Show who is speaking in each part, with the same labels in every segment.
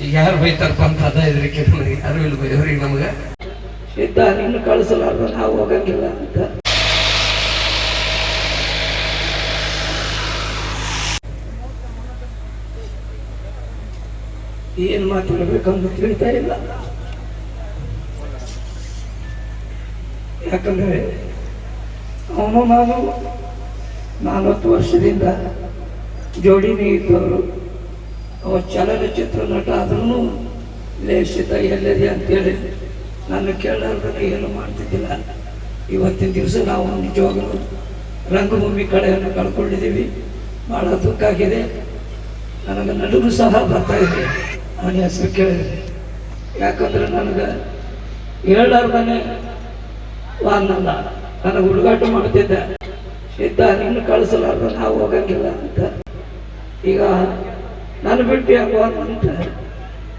Speaker 1: ಯಾರು ಬೈತಾರಪ್ಪ ಅಂತ ಅದ ಹೆದರಿಕೆ ನನಗೆ ಯಾರು ಇಲ್ಲ ಬೈಯವ್ರಿಗೆ ನಮಗೆ?
Speaker 2: ಇದ್ದ ನಿನ್ನ ಕಳಿಸಲಾರ್ದ ನಾವು ಹೋಗಂಗಿಲ್ಲ ಅಂತ. ಏನ್ ಮಾತಾಡ್ಬೇಕಂತ ತಿಳಿತಾ ಇಲ್ಲ. ಯಾಕಂದ್ರೆ ಅವನು ನಾನು ನಾಲ್ವತ್ತು ವರ್ಷದಿಂದ ಜೋಡಿನೇ ಇದ್ದವರು. ಅವ ಚಲನಚಿತ್ರ ನಟ ಆದ್ರೂ ಲೇಷಿತ ಎಲ್ಲದೆ ಅಂತೇಳಿ ನನ್ನ ಕೇಳಲಾರ್ದನ್ನು ಏನು ಮಾಡ್ತಿದ್ದಿಲ್ಲ. ಇವತ್ತಿನ ದಿವಸ ನಾವು ನಿಜವಾಗಲೂ ರಂಗಭೂಮಿ ಕಡೆಯನ್ನು ಕಳ್ಕೊಂಡಿದ್ದೀವಿ. ಭಾಳ ದುಃಖ ಆಗಿದೆ. ನನಗೆ ನಡುಗು ಸಹ ಬರ್ತಾ ಇದೆ. ಅವನ ಹೆಸರು ಕೇಳಿದೆ ಯಾಕಂದ್ರೆ ನನಗೆ ಹೇಳಾರ್ದನೆ ವಾನಲ್ಲ ನನಗೆ ಹುಡುಗಾಟ ಮಾಡ್ತಿದ್ದೆ. ಇದ್ದ ನಿನ್ನ ಕಳಿಸಲಾರ್ದ ನಾವು ಹೋಗಂಗಿಲ್ಲ ಅಂತ. ಈಗ ನಾನು ಬಿಟ್ಟು ಯಾಕೋ ಅಂತ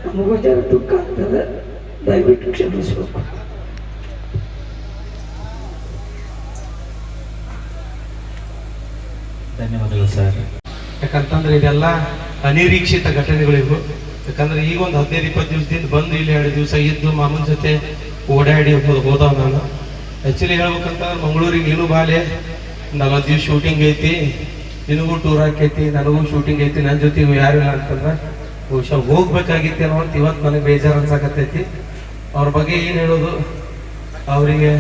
Speaker 2: ನಮಗೂ ಜನ ದುಃಖ ಆಗ್ತದೆ. ದಯವಿಟ್ಟು ಕ್ಷಮಿಸಬೇಕು.
Speaker 3: ಧನ್ಯವಾದಗಳು ಸರ್.
Speaker 1: ಯಾಕಂತಂದ್ರೆ ಇದೆಲ್ಲ ಅನಿರೀಕ್ಷಿತ ಘಟನೆಗಳಿವು. ಯಾಕಂದ್ರೆ ಈಗ ಒಂದು ಹದಿನೈದು ಇಪ್ಪತ್ತು ದಿವಸದಿಂದ ಬಂದು ಇಲ್ಲಿ ಎರಡು ದಿವಸ ಇದ್ದು ಮಾಮನ ಜೊತೆ ಓಡಾಡಿ ಹೋದ ಹೋದವ ನಾನು. ಆ್ಯಕ್ಚುಲಿ ಹೇಳ್ಬೇಕಂತಂದ್ರೆ ಮಂಗಳೂರಿಗೆ ನೀನು ಬಾಲೆ ನಲವತ್ತು ದಿವ್ಸ ಶೂಟಿಂಗ್ ಐತಿ. ನಿನಗೂ ಟೂರ್ ಹಾಕೈತಿ, ನನಗೂ ಶೂಟಿಂಗ್ ಐತಿ ನನ್ನ ಜೊತೆ ಯಾರು ಇಲ್ಲ ಅಂತಂದ್ರೆ, ಬಹುಶಃ ಹೋಗ್ಬೇಕಾಗಿತ್ತೇನೋ ಅಂತ ಇವತ್ತು ನನಗೆ ಬೇಜಾರು ಅನ್ಸಕತ್ತೈತಿ. ಅವ್ರ ಬಗ್ಗೆ ಏನು ಹೇಳೋದು? ಅವರಿಗೆ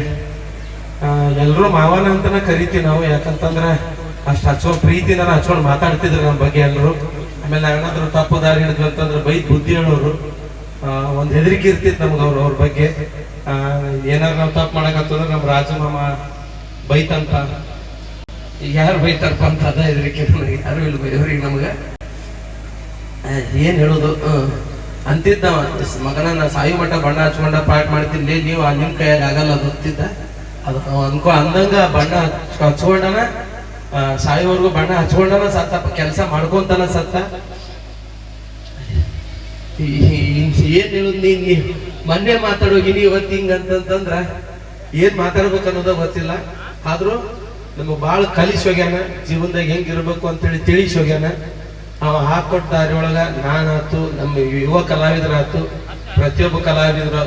Speaker 1: ಎಲ್ಲರೂ ಮಾವನ ಅಂತನ ಕರಿತೀವಿ ನಾವು, ಯಾಕಂತಂದ್ರೆ ಅಷ್ಟು ಹಚ್ಕೊಂಡು ಪ್ರೀತಿನ ಹಚ್ಕೊಂಡು ಮಾತಾಡ್ತಿದ್ರು ನಮ್ಮ ಬಗ್ಗೆ ಎಲ್ಲರೂ ಆಮೇಲೆ ನಾವೇನಾದ್ರು ತಪ್ಪು ದಾರಿ ಹಿಡಿದ್ವಿ ಅಂತಂದ್ರೆ ಬೈದ್ ಬುದ್ಧಿ ಹೇಳೋರು. ಒಂದು ಹೆದರಿಕೆ ಇರ್ತಿತ್ತು ನಮ್ಗೆ ಅವ್ರು, ಅವ್ರ ಬಗ್ಗೆ. ಏನಾದ್ರು ನಾವು ತಪ್ಪು ಮಾಡಕತ್ತಂದ್ರೆ ನಮ್ಮ ರಾಜಮಾಮ ಬೈತಂತ. ಈಗ ಯಾರು ಬೈತಾರಪ್ಪ ಅಂತ ಅದ ಹೆದರಿಕೆ ನನಗೆ ಯಾರು ಇಲ್ಲ ಬೈಯೋರಿಗೆ ನಮ್ಗೆ. ಏನು ಹೇಳೋದು? ಅಂತಿದ್ದ ಮಗನ ಸಾಯಿ ಮಠ ಬಣ್ಣ ಹಚ್ಕೊಂಡ ಪಾಠ ಮಾಡ್ತೀನಿ ನೀವು ಆ ನಿಮ್ ಕೈಯಾಗ ಆಗಲ್ಲ ಅದು ಗೊತ್ತಿದ್ದ ಅದು ಅನ್ಕೋ, ಅಂದಂಗ ಬಣ್ಣ ಹಚ್- ಹಚ್ಕೊಂಡನ ಸಾಯೋವರೆಗೂ ಬಣ್ಣ ಹಚ್ಕೊಂಡನ ಸತ್ತ ಕೆಲಸ ಮಾಡ್ಕೊಂತಾನ ಸತ್ತ. ಏನ್ ಹೇಳುದು ನೀನ್ ಮೊನ್ನೆ ಮಾತಾಡೋಗಿನಿ ಇವತ್ತು ಹಿಂಗ ಅಂತಂದ್ರ ಏನ್ ಮಾತಾಡ್ಬೇಕು ಅನ್ನೋದ ಗೊತ್ತಿಲ್ಲ. ಆದ್ರೂ ನಮಗ್ ಭಾಳ ಕಲಿಸಿ ಹೋಗ್ಯಾನ, ಜೀವನದಾಗ ಹೆಂಗೆ ಇರಬೇಕು ಅಂತೇಳಿ ತಿಳಿಸಿ ಹೋಗ್ಯಾನ. ಅವ ಹಾಕೊಟ್ಟ ದಾರಿ ಒಳಗ ನಾನಾತು, ನಮ್ಮ ಯುವ ಕಲಾವಿದರಾತು, ಪ್ರತಿಯೊಬ್ಬ ಕಲಾವಿದರು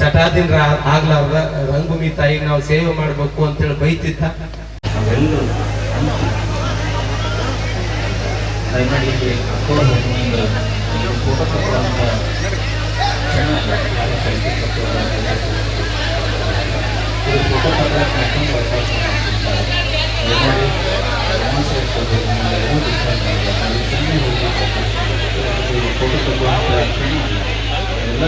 Speaker 1: ಚಟಾದಿನ ಆಗ್ಲಾರ್ದ ರಂಗಭೂಮಿ ತಾಯಿಗೆ ನಾವು ಸೇವೆ ಮಾಡ್ಬೇಕು ಅಂತೇಳಿ ಬೈತಿದ್ದ.
Speaker 3: ನಾವೆಲ್ಲರೂ ಎಲ್ಲ